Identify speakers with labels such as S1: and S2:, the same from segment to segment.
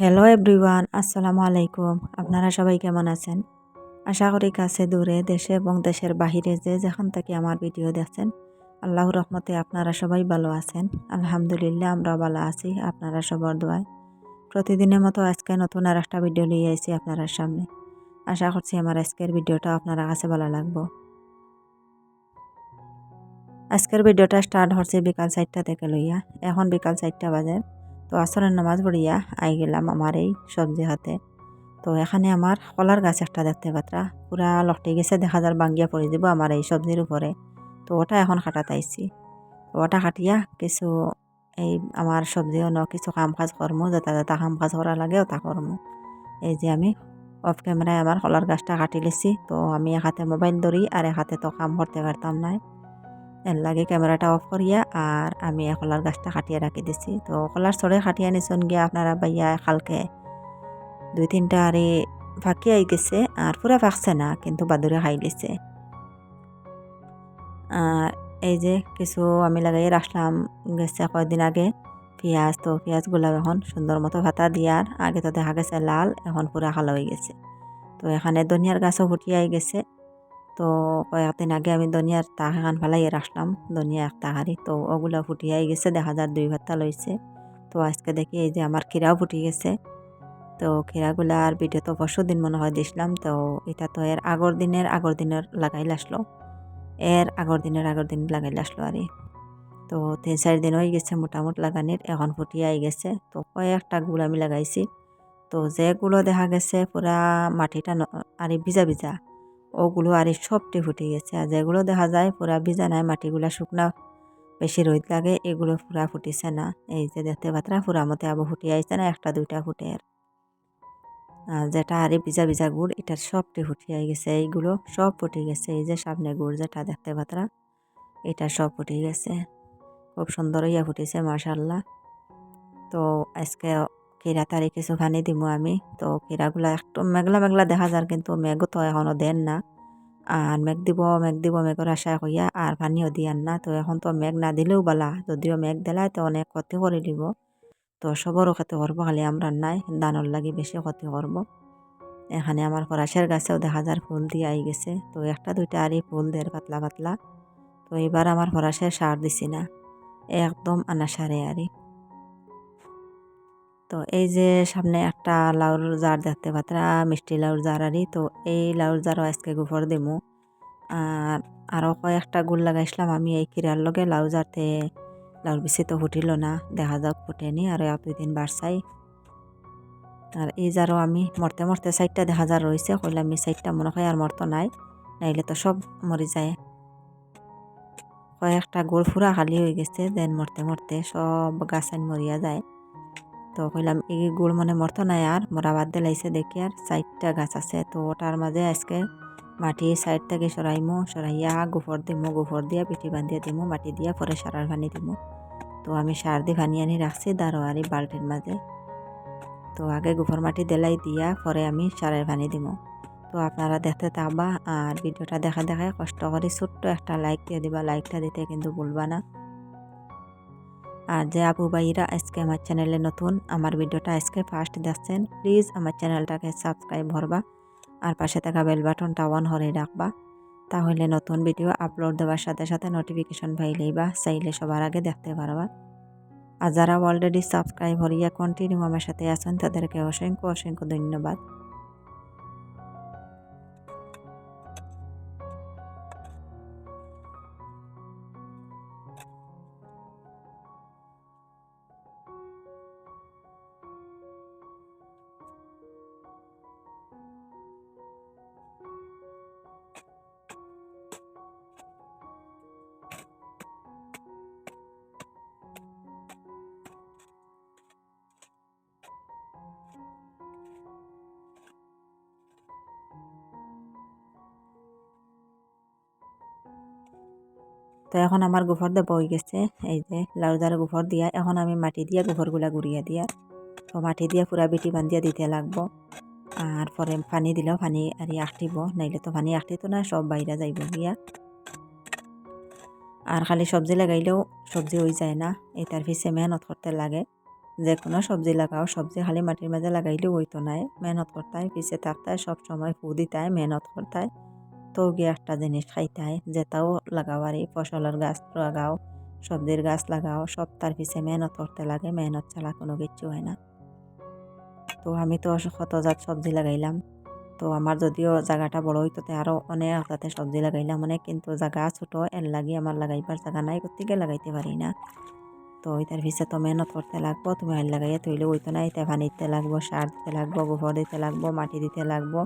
S1: Hello everyone আসসালামু আলাইকুম আপনারা সবাই কেমন আছেন? আশা করি কাছে দূরে দেশে এবং দেশের বাহিরে যে যেখান থেকে আমার ভিডিও দেখছেন, আল্লাহর রহমতে আপনারা সবাই ভালো আছেন। আলহামদুলিল্লাহ, আমরা ভালো আছি, আপনারা সবার দোয়ায়। প্রতিদিনের মতো আজকে নতুন আর একটা ভিডিও নিয়ে এসেছি আপনারা সামনে। আশা করছি আমার আজকের ভিডিওটা আপনারা কাছে ভালো লাগবো। আজকের ভিডিওটা স্টার্ট হচ্ছে বিকাল চারটা থেকে লইয়া। এখন বিকাল চারটা বাজে। তো আসরের নামাজ পড়িয়া আই গেলাম আমার এই সবজি হাতে। তো এখানে আমার কলার গাছ একটা দেখতে পাত্রা, পুরা লটে গেছে, দেখা যার বাঙ্গিয়া পড়ে যাব আমার এই সবজির উপরে। তো ওটা এখন কাটাতে আইছি। ওটা কাটিয়া কিছু এই আমার সবজি অন্য কিছু কাম কাজ করমু যেটা যেটা কাম কাজ করা লাগে ওটা করমু। এই যে আমি অফ ক্যামেরায় আমার কলার গাছটা কাটি লেছি, তো আমি এক হাতে মোবাইল ধরি আর এক হাতে তো কাম করতে পারতাম না। এর লাগে ক্যামেরাটা অফ করিয়া আর আমি কলার গাছটা কাটিয়ে রাখি দিছি। তো কলার ছড়ে কাটিয়ে নিছন গিয়া আপনারা বাইয়া খালকে দুই তিনটা আরে ফাঁকি আই গেছে আর পুরা ফাঁকছে না, কিন্তু বাদুরে খাই লিছে আর এই যে কিছু আমি লাগাই রাখলাম, গেছে কয়েকদিন আগে পেঁয়াজ। তো পেঁয়াজগুলো এখন সুন্দর মতো ভাতা দিয়ার, আগে তো দেখা গেছে লাল, এখন পুরা কালো হয়ে গেছে। তো এখানে ধনিয়ার গাছও ফুটিয়াই গেছে। তো কয়েকদিন আগে আমি ধনিয়ার তাক এখান ফেলাইয়ে রাখলাম ধনিয়া একটা হাড়ি তো ওগুলো ফুটিয়াই গেছে, দেখা যার দুই ভাতটা লইছে। তো আজকে দেখি এই যে আমার খিরাও ফুটি গেছে। তো খিরাগুলার ভিডিও তো পরশু দিন মনে হয় দিছিলাম, তো এটা তো এর আগর দিনের আগর দিনের লাগাইলে আসলো। এর আগর দিনের আগর দিন লাগাইলে আসলো আর তো তিন চার দিন হয়ে গেছে মোটামুটি লাগানির, এখন ফুটিয়াই গেছে। তো কয়েকটা গুল আমি লাগাইছি। তো যেগুলো দেখা গেছে পুরা মাটিটা আর ভিজা ভিজা। ওগুলো আর সবটি ফুটে গেছে। আর যেগুলো দেখা যায় পুরা ভিজা নাই মাটিগুলা শুকনা, বেশি রোদ লাগে, এগুলো পুরা ফুটিছে না। এই যে দেখতে পাত্রা পুরা মতে আবু ফুটে আইছে না, একটা, দুইটা ফুটে আর। যেটা আরে ভিজা ভিজা গুড়, এটার সবটি ফুটে আই গেছে। এইগুলো সব ফুটে গেছে। এই যে সামনে গুড় যেটা দেখতে পাত্রা এটা সব ফুটে গেছে। খুব সুন্দর ইয়া ফুটেছে মার্শাল্লাহ তো আজকে কিরা তারি কিছু পানি দিব আমি। তো কিরাগুলা একটু মেঘলা মেঘলা দেখা যার কিন্তু মেঘও তো এখনও দেন না। আর মেঘ দিব মেঘ দিব মেঘর আশা কইয়া আর পানিও দিয়ান না। তো এখন তো মেঘ না দিলেও বালা, যদিও মেঘ দিলাই তো অনেক ক্ষতি করে দিব। তো সবরও ক্ষতি করব খালি আমরা নাই দানর লাগি বেশি ক্ষতি করব এখানে আমার ফরাসের গাছেও দেখা যার ফুল দিয়ে আই গেছে। তো একটা, দুইটা আরই ফুল দের পাতলা পাতলা। তো এবার আমার ফরাসের সার দিছি না। একদম আনা সারে আরই তো এই যে সামনে একটা লাউর জার দেখতে পাত্রা মিষ্টি লাউর জার আরই তো এই লাউর জারও আজকে গোফর দিমু। আর আরও কয়েকটা গুল লাগাইছিলাম আমি এই কিরার লগে। লাউ জারতে লাউর বেশি তো ফুটিল না, দেখা যাক ফুটেনি আর এক দুই দিন বাড়ছাই। আর এই জারও আমি মরতে মরতে সাইডটা দেখা যার রয়েছে, কইলে আমি সাইডটা মনে হয় আর মরতো নাই, নাইলে তো সব মরি যায়। কয়েকটা গুড় ফুরা খালি হয়ে গেছে, দেন মরতে মরতে সব গাছান মরিয়া যায়। তো কইলাম, এই গুড় মনে মরতো নাই আর, মরা বাদ দিলাইছে দেখি আর, চারটা গাছ আছে। তো ওটার মাঝে আজকে মাটি সাইড থেকে সরাইমো, সরাইয়া গোফর দিমো, গোফর দিয়া পিঠি বান্ধিয়া দিমো, মাটি দিয়া পরে সারার পানি দিমো। তো আমি সার দিয়ে ভানি আনি রাখছি দারোয়ারি বাল্টির মাঝে। তো আগে গোফর মাটি দেলাই দিয়া পরে আমি সারের পানি দিমো। তো আপনারা দেখতে থাকবা আর ভিডিওটা দেখা দেখা কষ্ট করে ছোট্ট একটা লাইক দিয়ে দিবা। লাইকটা দিতে কিন্তু ভুলবা না। আর যে আপু ভাইরা আজকে আমার চ্যানেলে নতুন, আমার ভিডিওটা আজকে ফার্স্ট দেখছেন প্লিজ আমার চ্যানেলটাকে সাবস্ক্রাইব করবা আর পাশে থাকা বেল বাটনটা অন হরে রাখবা। তাহলে নতুন ভিডিও আপলোড দেওয়ার সাথে সাথে নোটিফিকেশন পাইলেই বা চাইলে সবার আগে দেখতে পারবা। আর যারা অলরেডি সাবস্ক্রাইব হরিয়া কন্টিনিউ আমার সাথে আছেন, তাদেরকে অসংখ্য অসংখ্য ধন্যবাদ। তো এখন আমার গোফর দিয়ে বই গেছে, এই যে লাউদার গোফর দিয়া, এখন আমি মাটি দিয়া গোফরগুলা গুড়িয়া দিয়া। তো মাটি দিয়া পুরা বেটি বান্ধিয়া দিতে লাগবো। আর পরে পানি দিলেও পানি আর আঁকটিব নাইলে তো পানি আঁকটিত না সব বাইরে যাইব গিয়া আর খালি সবজি লাগাইলেও সবজি হয়ে যায় না এটার পিছিয়ে মেহনত করতে লাগে। যে কোনো সবজি লাগাও সবজি খালি মাটির মাঝে লাগাইলেও হইতো নাই, মেহনত করতায় পিছে থাকতায় সব সময় ফু দিতায় মেহনত করতায় গিয়ে একটা জিনিস খাইতে খাইতায় যেটাও আর এই ফসলের গাছ লাগাও, সবজির গাছ লাগাও, সব তার পিছে মেহনত করতে লাগে, মেহনত ছাড়া কোনো কিচ্ছু হয় না। তো আমি তো শতজাত সবজি লাগাইলাম। তো আমার যদিও জায়গাটা বড় হইতো আরও অনেক তাতে সবজি লাগাইলাম অনেক, কিন্তু জায়গা ছোটো, এর লাগি আমার লাগাইবার জায়গা নাই, গতিকে লাগাইতে পারি না। তো ওইটার পিছে তো মেহনত করতে লাগবো, তুমি হাল লাগাইয়া তৈলে ওইতো না এটা পানি দিতে লাগবো, সার দিতে লাগবো, গোবর দিতে লাগবো, মাটি দিতে লাগবো।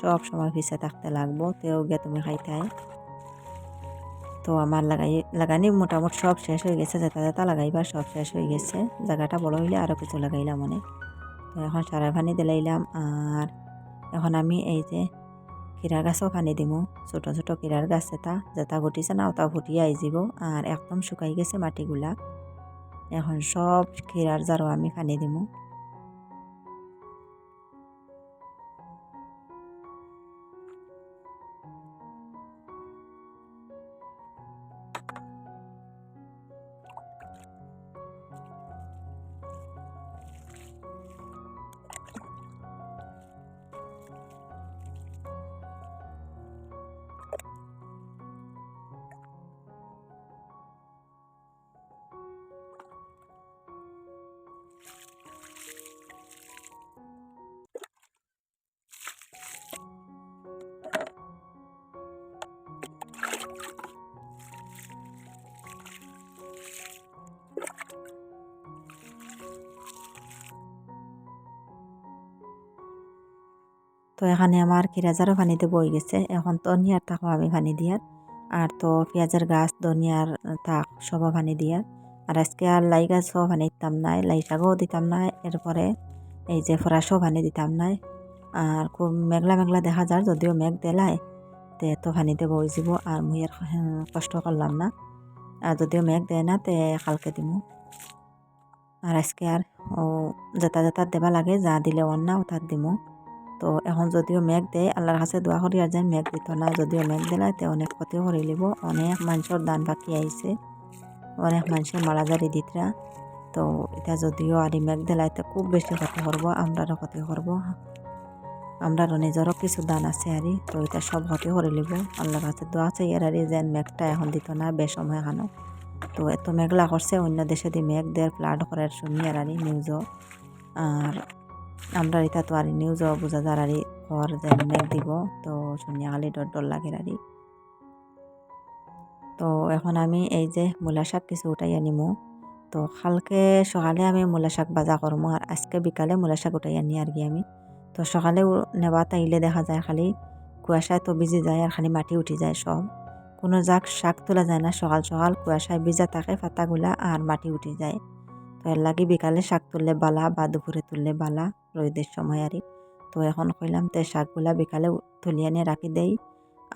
S1: সব সময় পিছে থাকতে লাগবো, তেও গিয়ে তুমি খাইতে তো আমার লাগাই, লাগানি মোটামুটি সব শেষ হয়ে গেছে যেটা যেটা লাগাইবার সব শেষ হয়ে গেছে। জায়গাটা বড় হইলে আরও কিছু লাগাইলাম অনেক। তো এখন সারা পানি দিলাইলাম, আর এখন আমি এই যে কিরার গাছও পানি দিমু। ছোট ছোট কিরার গাছ এটা যেটা ঘটিছে না ওটা আই যাব আর একদম শুকাই গেছে মাটিগুলা। এখন সব খিরার জারও আমি পানি দিমু। তো এখানে আমার কিরাজারও পানিতে বই গেছে। এখন ধনিয়ার থাকো আমি পানি দিয়ার। আর তো পেঁয়াজের গাছ, ধনিয়ার থাক সব পানি দিয়ার। আর আজকে আর লাই গাছও পানি দিতাম নাই লাই শাকও দিতাম নাই এরপরে এই যে ফরাসও পানি দিতাম নাই আর খুব মেঘলা মেঘলা দেখা যায়, যদিও মেঘ দেলাই তে তো পানিতে বই যাব আর মুই আর কষ্ট করলাম না। আর যদিও মেঘ দেয় না, তে কালকে দিমু। আর আজকে আর ও যেটা যেটা দেবা লাগে, যা দিলে অন্য ওটার দিমু। তো এখন যদিও মেঘ দেয়, আল্লাহর কাছে দোয়া করি আর যেন মেঘ দিত না। যদিও মেঘ দিলে তে অনেক ক্ষতি করে লিব অনেক মানুষের দান বাকি আইছে। অনেক মানুষের মারাজারি দিতরা। তো এটা যদিও আর মেঘ দিলাইতে খুব বেশি ক্ষতি করব, আমরারও ক্ষতি করব। আমরারও নিজেরও কিছু দান আছে আর তো এটা সব ক্ষতি করে লিব আল্লাহর কাছে দোয়া চাই আর যেন মেঘটা এখন দিত না, বেসময় এখানো। তো এত মেঘলা করছে, অন্য দেশে দিয়ে মেঘ দেয় ফ্লাড করার শুনি আর নিউজও আর আমরা এটা তো আর নিউজও বোঝা যার আর যে মেঘ দিব, তো শুনিয়া খালি ডর ডর লাগে আর তো এখন আমি এই যে মূলা শাক কিছু উঠাই আনিমু। তো কালকে সকালে আমি মূলা শাক বাজা করব আর আজকে বিকালে মূলা শাক উঠাই আনি আর কি আমি। তো সকালে নেওয়া তাইলে দেখা যায় খালি কুয়াশায় তো ভিজে যায় আর খালি মাটি উঠে যায় সব কোনো যাক শাক তোলা যায় না, সকাল সকাল কুয়াশায় ভিজা থাকে পাতাগুলা আর মাটি উঠে যায়। তো এর লাগে বিকালে শাক তুললে বালা বা দুপুরে তুললে বালা। রোদের সময় আর। তো এখন কইলাম তে শাকগুলা বিকালে তুলিয়ে নিয়ে রাখি দেই।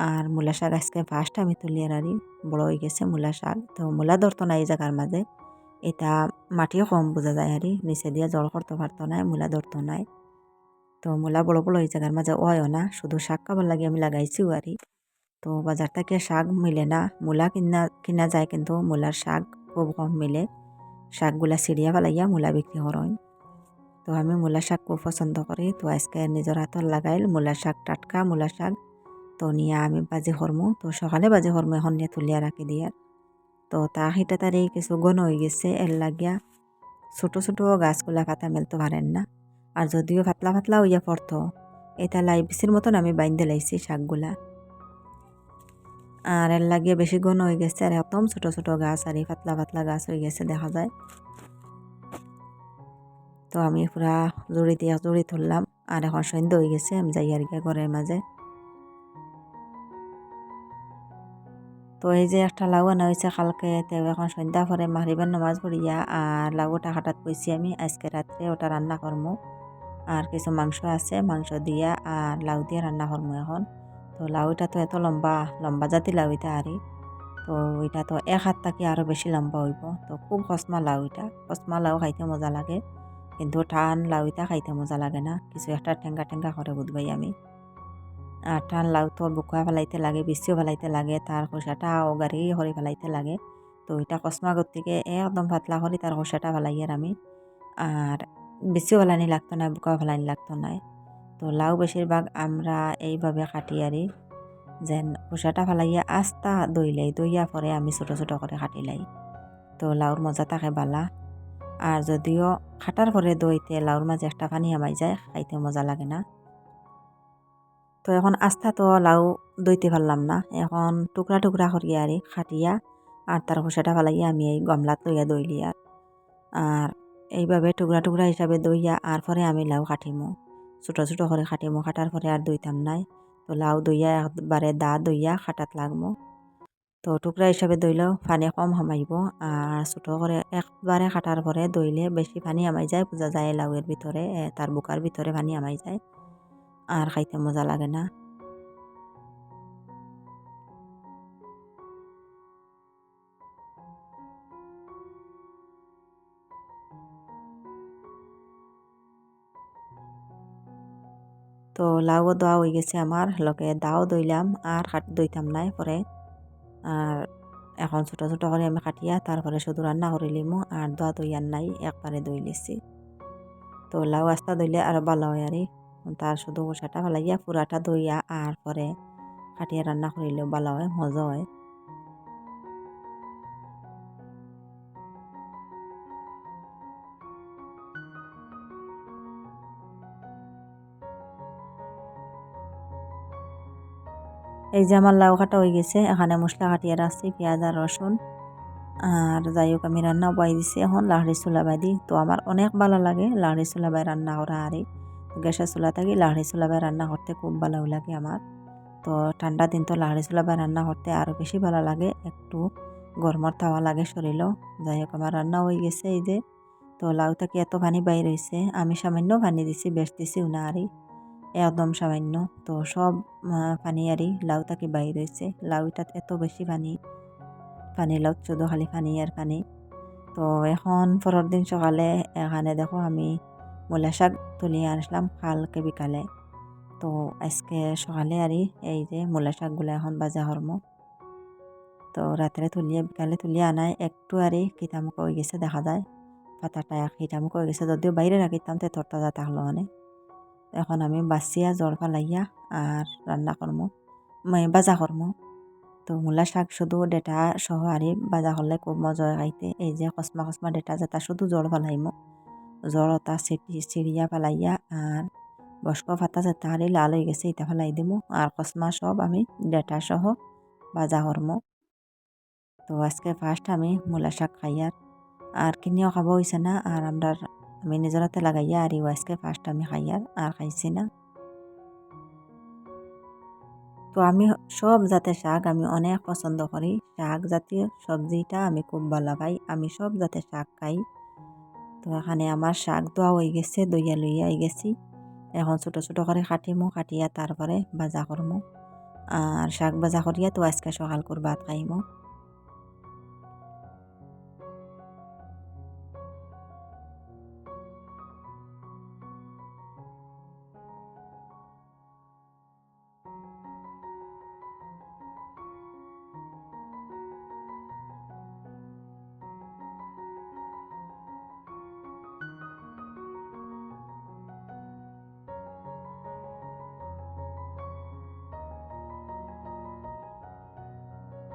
S1: আর মূলা শাক আজকে ফার্স্ট আমি তুলিয়ে রাখি বড় হয়ে গেছে মূলা শাক। তো মূলা ধরতো না এই জায়গার মাঝে। এটা মাটিও কম বোঝা যায় আর। নিচে দিয়ে জল করতে পারতো না, মূলা ধরতো নাই তো মূলা বড় বড় এই জায়গার মাঝে ওয়ও না। শুধু শাক খাবার লাগে আমি লাগাইছিও আর। তো বাজার থেকে শাক মিলে না। মূলা কিনা কিনা যায় কিন্তু মূলার শাক খুব কম মিলে। শাকগুলা ছিঁড়িয়া ফেলাইয়া মূলা বিক্রি করেন তো আমি মূলা শাক খুব পছন্দ করি। তো আজকে নিজের হাতর লাগাইল মূলা শাক টাটকা, মূলা শাক। তো নিয়ে আমি বাজি করমু তো সকালে বাজি করমু এখন নিয়ে তুলিয়া রাখি দিয়ার তো তা হিটা তার কিছু গণ হয়ে গেছে। এর লাগিয়া ছোটো ছোটো গাছগুলা পাতা মেলতে পারেন না। আর যদিও পাতলা পাতলা হইয়া পড়তো, এটা লাই বিচির মতন আমি বাইন্দে লাইছি শাকগুলা। আর এর লাগিয়ে বেশি ঘন হয়ে গেছে। আর একদম ছোট ছোট গাছ, আর এই পাতলা পাতলা গাছ হয়ে গেছে দেখা যায়। তো আমি পুরা জড়ি দিয়া জড়ি ধরলাম আর এখন সন্ধ্যা হয়ে গেছে, আমি যাই আর গিয়ে ঘরের মাঝে। তো এই যে একটা লাউ আনা হয়েছে কালকে, তো এখন সন্ধ্যা পরে মাহরিবার নামাজ পড়িয়া, আর লাউটা হাটাত কইছি আমি, আজকে রাত্রে ওটা রান্না করব আর কিছু মাংস আছে, মাংস দিয়া আর লাউ দিয়ে রান্না করব এখন। তো লাউটা তো এত লম্বা লম্বা জাতি লাউ এটা আরি তো এটা তো এক হাত থাকি আরও বেশি লম্বা হইব। তো খুব কসমা লাউ এটা কসমা লাউ খাইতে মজা লাগে। কিন্তু টান লাউ এটা খাইতে মজা লাগে না কিছু একটা ঠেঙ্গা ঠেঙ্গা করে বুধবাই আমি আর টান লাউ তো বুকুয়া ফেলাইতে লাগে বেশিও ফেলাইতে লাগে তার খোসাটা গাড়ি হরি ফেলাইতে লাগে তো এটা কসমা গতিকে একদম পাতলা করি তার খোসাটা ফেলাই আর আমি আর বেশিও ফেলানি লাগতো না বুকাও ফেলানি লাগতো না তো লাউ বেশিরভাগ আমরা এইভাবে কাটি আরি যেন খোসাটা ফেলাইয়া আস্তা দইলাই দইয়া পরে আমি ছোট ছোট করে কাটিলাই তো লাউর মজা থাকে বালা আর যদিও খাটার পরে দইতে লাউর মাঝে একটা পানি আমাই যায়, খাইতে মজা লাগে না। তো এখন আস্থা তো লাউ দইতে পারলাম না। এখন টুকরা টুকরা করিয়া আরে খাটিয়া আর তার খোসাটা ফেলাইয়া আমি এই গামলাত লইয়া দইলি আর। আর এইভাবে টুকরা টুকরা হিসাবে দইয়া আর পরে আমি লাউ কাটিমো ছোটো ছোটো করে কাটিমো কাটার পরে আর দইতাম নাই। তো লাউ দইয়া একবারে দা দইয়া খাটাত লাগবো তো টুকরা হিসাবে দইলেও পানি কম হামাইব আর ছোটো করে একবারে কাটার পরে দইলে বেশি পানি আমাই যায় বোঝা যায় লাউয়ের ভিতরে তার বুকার ভিতরে পানি আমাই যায় আর খাইতে মজা লাগে না। তো লাউও দোয়া হয়ে গেছে আমার লগে দাও দইলাম আর কাট দইতাম নাই পরে আর এখন ছোটো ছোটো করে আমি কাটিয়া তারপরে শুধু রান্না করে লিমু আর দোয়া দইয়ার নাই, একবারে দই লিছি। তো লাউ আস্তা দইলে আরও ভালো হয় আরে। তার শুধু কষাটা ফেলাইয়া পুরাটা দইয়া আর পরে কাটিয়া রান্না করিলেও ভালো হয়, মজা হয়। এই যে আমার লাউ কাটা হয়ে গেছে, এখানে মশলা কাটিয়ে রাখছি, পেঁয়াজ আর রসুন। আর যাই হোক, আমি রান্না বাই দিছি এখন লাহড়ি চুলা বাই দিই তো আমার অনেক ভালো লাগে লাহড়ি চুলা বাই রান্না করা, আর গ্যাসের চুলা থাকি লাহড়ি চুলা বাই রান্না করতে খুব ভালো লাগে আমার। তো ঠান্ডা দিন তো লাহড়ি চুলা বাই রান্না করতে আরও বেশি ভালো লাগে, একটু গরমর তাওয়া লাগে শরীরও। যাই হোক, আমার রান্না হয়ে গেছে এই যে। তো লাউ থাকি এত পানি বাইর হয়েছে আমি সামান্য পানি দিছি, বেশ দিছি উনারি একদম সামান্য। তো সব পানি আরই লাউ তাকে বাইর হয়েছে লাউটাত এত বেশি পানি পানি লাউ, শুধু খালি পানি আর পানি তো এখন পরের দিন সকালে এখানে দেখো আমি মূলা শাক তুলি আনলাম কালকে বিকালে। তো আজকে সকালে আরই এই যে মূলা শাকগুলো এখন বাজা হরমো। তো রাত্রে তুলিয়ে, বিকালে তুলিয়ে আনায় একটু আরই কিতামুখ হয়ে গেছে দেখা যায়। পাতাটা কিতামুখ হয়ে গেছে, যদিও বাইরে রাখিতাম তে তোর তাজা থাকল অনেক এখন আমি বাছিয়া জল ফালাইয়া আর রান্না করমু বাজা করমু তো মূলা শাক শুধু ডেটা সহ আরি বাজা করলে খুব মজা খাইতে। এই যে কসমা কসমা ডেটা যেটা শুধু জল ফালাইমু। জল ওটা চিটি চিড়িয়া ফালাইয়া আর বস্ক ফাতা যেটা হারি লাল হয়ে গেছে এটা ফেলাই দিমু। আর কসমা সব আমি ডেটা সহ বাজা করমু তো আজকে ফার্স্ট আমি মূলা শাক খাইয়ার আর কিনিও খাব হয়েছে না আর আমরা আমি নিজের লাগাইয়া আর আজকে ফার্স্ট আমি খাইয়ার আর খাইছি না তো আমি সব জাতের শাক আমি অনেক পছন্দ করি শাক জাতীয় সবজিটা আমি খুব ভালো পাই আমি সব জাতের শাক খাই তো এখানে আমার শাক দোয়া হয়ে গেছে দইয়া লইয়া হয়ে গেছি এখন ছোটো ছোটো করে কাটিমো কাটিয়া তারপরে বাজা করমো আর শাক বাজা করিয়া তো আজকে সকাল করে ভাত খাইমো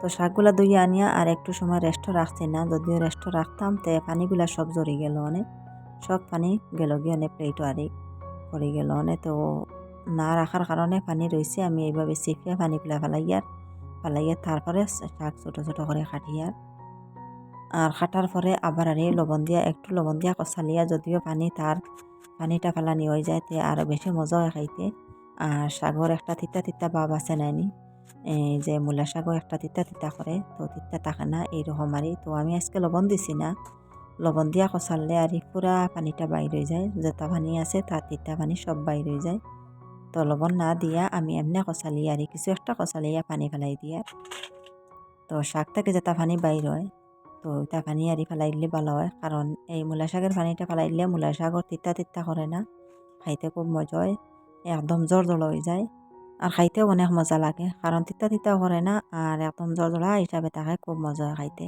S1: তো শাকগুলা ধুইয়া আনিয়া আর একটু সময় রেস্ট রাখছি না। যদিও রেস্ট রাখতাম, তে পানিগুলা সব জড়ি গেল অনেক। সব পানি গেল গিয়ে অনেক প্লেটও আরে পড়ে গেল অনেক। তো না রাখার কারণে পানি রয়েছে আমি এইভাবে চিপিয়া পানিগুলা ফেলাইয়ার ফেলাইয়া তারপরে শাক ছোটো ছোটো করে কাটিয়ার আর কাটার পরে আবার আরে লবণ দিয়া, একটু লবণ দিয়া কষালিয়া যদিও পানি তার পানিটা ফেলানি হয়ে যায়, তে আরও বেশি মজা হয় খাইতে। আর শাগর একটা তিতা তিতা ভাব আছে নাইনি। যে মূলা শাকও একটা তিতা তিতা করে, তো তিতা থাকে না এইরকম আর তো আমি আজকে লবণ দিছি না। লবণ দিয়া কষালে আর পুরা পানিটা বাইর হয়ে যায়। যেটা পানি আছে তার তিতা পানি সব বাইর হয়ে যায়। তো লবণ না দিয়া, আমি এমনি কষালি আর কিছু একটা কষালিয়া পানি ফেলাই দিয়া। তো শাক থেকে যেটা পানি বাইর হয়, তো ওইটা পানি আরি ফেলাই দিলে ভালো হয়। কারণ এই মূলা শাকের পানিটা ফেলাই দিলে মূলা শাকর তিতা তিতা করে না। খাইতে খুব মজা হয়। একদম জোর জল হয়ে যায়। আর খাইতেও অনেক মজা লাগে। কারণ তিতা তিতা করে না, আর একদম জলজলা হিসাবে থাকে খুব মজা খাইতে।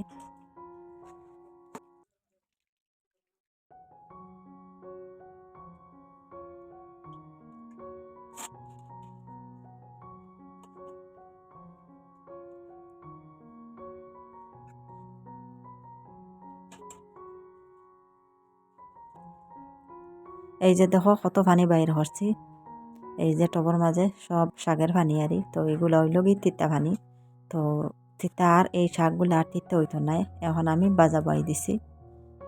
S1: এই যে দেখো, কত পানি বাইর হচ্ছে এই যে টবর মাঝে সব শাকের পানি আরি তো এগুলো হইল কি তিতা পানি তো তিতা আর এই শাকগুলো আর তিতা হইতো নাই এখন আমি বাজা বাই দিছি।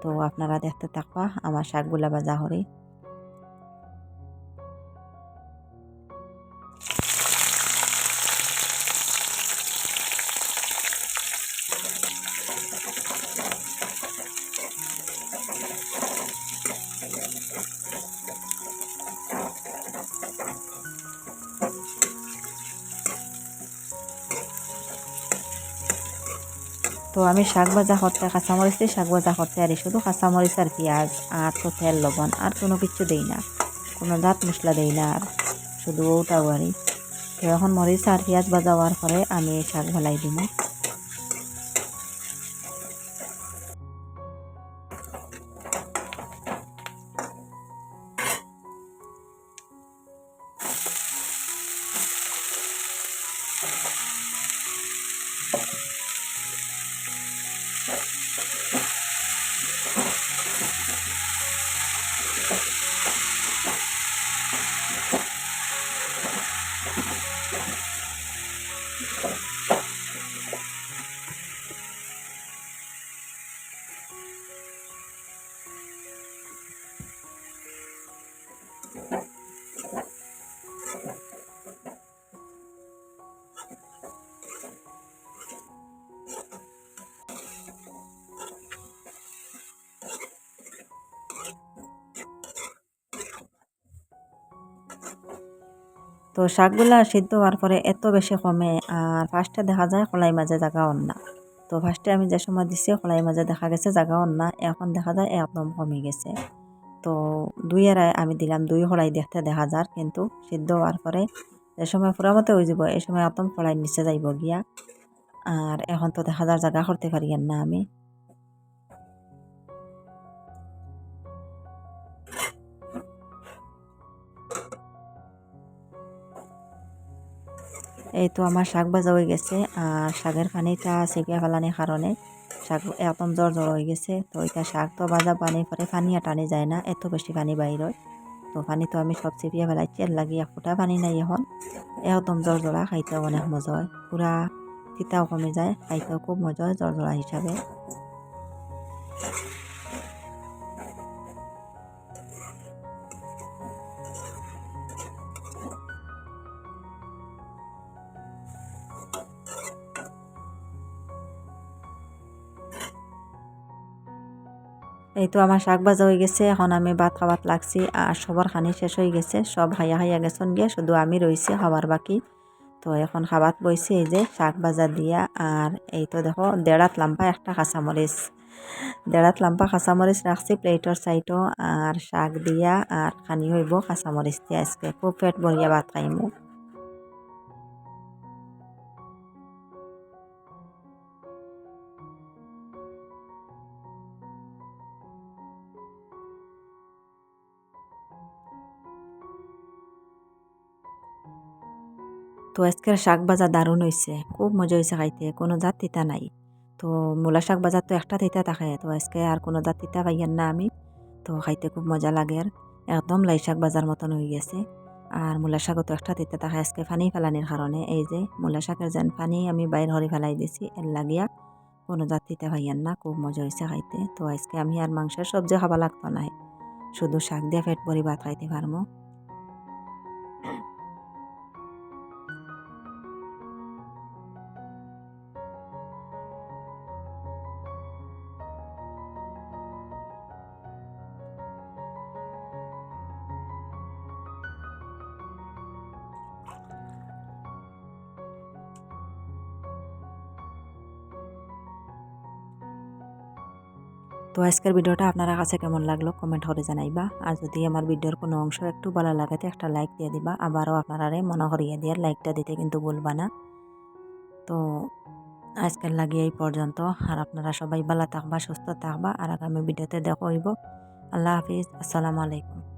S1: তো আপনারা দেখতে থাকবা, আমার শাকগুলা বাজা হরি। তো আমি শাক ভাজা করতে কাঁচামরিচ দিয়ে শাক ভাজা করতে আর শুধু কাঁচামরিচ আর পেঁয়াজ আর তো তেল, লবণ আর কোনো কিছু দেই না। কোনো দাঁত মশলা দেই না আর, শুধু ওটাও আরি তো এখন মরিচ আর পেঁয়াজ ভাজা হওয়ার পরে আমি শাক ভালাই দিব। তো শাকগুলা সিদ্ধ হওয়ার পরে এত বেশি কমে আর ফার্স্টে দেখা যায় খোলাই মাঝে জায়গা না। তো ফার্স্টে আমি যে সময় দিছি খোলাই মাঝে দেখা গেছে জায়গা না, এখন দেখা যায় একদম কমে গেছে। তো দুই এরাই আমি দিলাম, দুই খোলাই দেখতে দেখা যার, কিন্তু সিদ্ধ হওয়ার পরে যে সময় মতো হয়ে যাব এই সময় একদম খোলাই নিচে যাইব গিয়া। আর এখন তো দেখা যার জায়গা করতে পারি না আমি। এই তো আমার শাক ভাজা হয়ে গেছে আর শাকের পানিটা চেপিয়া ফেলানির কারণে শাক একদম জ্বর জ্বর হয়ে গেছে, তো এটা শাক তো ভাজা পানি পরে পানি টানি যায় না, এত বেশি পানি বাইর হয় তো পানি তো আমি সব চেপিয়া ফেলাই তেল লাগিয়ে ফুটা পানি নাই এখন, একদম জ্বর জ্বরা খাইতেও অনেক মজা হয়। পুরা তিতাও কমে যায়, খাইতেও খুব মজা হয় জ্বর জ্বরা হিসাবে এই তো আমার শাক ভাজা হয়ে গেছে, এখন আমি ভাত খাবার লাগছি আর সবার খানি শেষ হয়ে গেছে, সব হাইয়া হাইয়া গেছন গিয়ে শুধু আমি রয়েছি খাবার বাকি। তো এখন খাবার বইছি এই যে শাক ভাজা দিয়া আর এই তো দেখো দেড়াত লাম্পা, একটা কাঁচামরিচ। দেড়াত লাম্পা কাঁচামরিচ রাখছি প্লেটর সাইডও আর শাক দিয়া আর খানি হইব কাঁচামরিচ দিয়া। আজকে খুব পেট ভরিয়া ভাত খাইমু। তো আজকের শাক ভাজা দারুণ হয়েছে খুব মজা হয়েছে খাইতে, কোনো জাত তিতা নাই। তো মূলা শাক বাজার তো একটা তিতা থাকে, তো আজকে আর কোনো জাত তিতা পাইয়ান না আমি। তো খাইতে খুব মজা লাগে আর, একদম লাই শাক বাজার মতন হয়ে গেছে। আর মূলা শাকও তো একটা তিতা থাকে, আজকে পানি ফেলানির কারণে। এই যে মূলা শাকের যেন পানি আমি বাইর হরি ফেলাই দিছি, এর লাগিয়া কোনো জাত তিতা পাইয়ান না, খুব মজা হয়েছে খাইতে। তো আজকে আমি আর মাংসের সবজি খাবা লাগতো না শুধু শাক দিয়ে পেট ভরি ভাত খাইতে পারব তো আজকের ভিডিওটা আপনারা কাছে কেমন লাগল কমেন্ট করে জানাইবা। আর যদি আমার ভিডিওর কোনো অংশ একটু ভালো লাগাতে একটা লাইক দিয়ে দিবা, আবারও আপনারা মনে করিয়ে দিয়ে লাইকটা দিতে কিন্তু ভুলবা না। তো আজকের লাগিয়ে এই পর্যন্ত, আর আপনারা সবাই ভালো থাকবা, সুস্থ থাকবা, আর আগামী ভিডিওতে দেখো হইব। আল্লাহ হাফিজ, আসসালামু আলাইকুম।